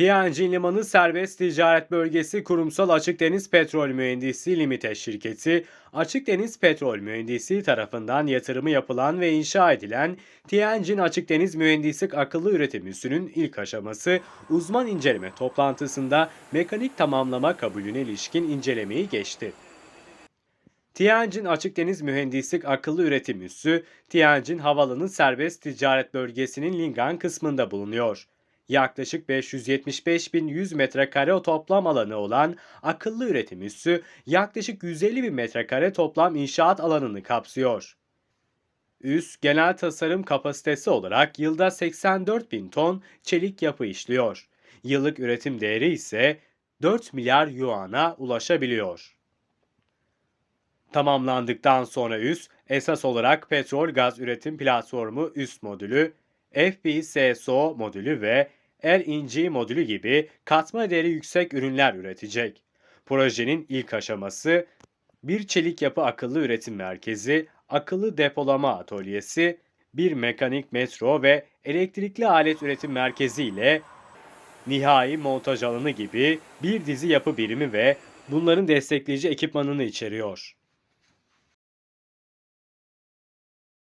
Tianjin Limanı Serbest Ticaret Bölgesi Kurumsal Açık Deniz Petrol Mühendisi Limited şirketi, Açık Deniz Petrol Mühendisi tarafından yatırımı yapılan ve inşa edilen Tianjin Açık Deniz Mühendislik Akıllı Üretim Üssü'nün ilk aşaması uzman inceleme toplantısında mekanik tamamlama kabulüne ilişkin incelemeyi geçti. Tianjin Açık Deniz Mühendislik Akıllı Üretim Üssü, Tianjin Havaalanı Serbest Ticaret Bölgesi'nin Lingan kısmında bulunuyor. Yaklaşık 575.100 metrekare toplam alanı olan akıllı üretim üssü, yaklaşık 150 bin metrekare toplam inşaat alanını kapsıyor. Üs, genel tasarım kapasitesi olarak yılda 84 bin ton çelik yapı işliyor. Yıllık üretim değeri ise 4 milyar yuana ulaşabiliyor. Tamamlandıktan sonra üs, esas olarak petrol gaz üretim platformu üst modülü, FPSO modülü ve LNG modülü gibi katma değeri yüksek ürünler üretecek. Projenin ilk aşaması bir çelik yapı akıllı üretim merkezi, akıllı depolama atölyesi, bir mekanik metro ve elektrikli alet üretim merkezi ile nihai montaj alanı gibi bir dizi yapı birimi ve bunların destekleyici ekipmanını içeriyor.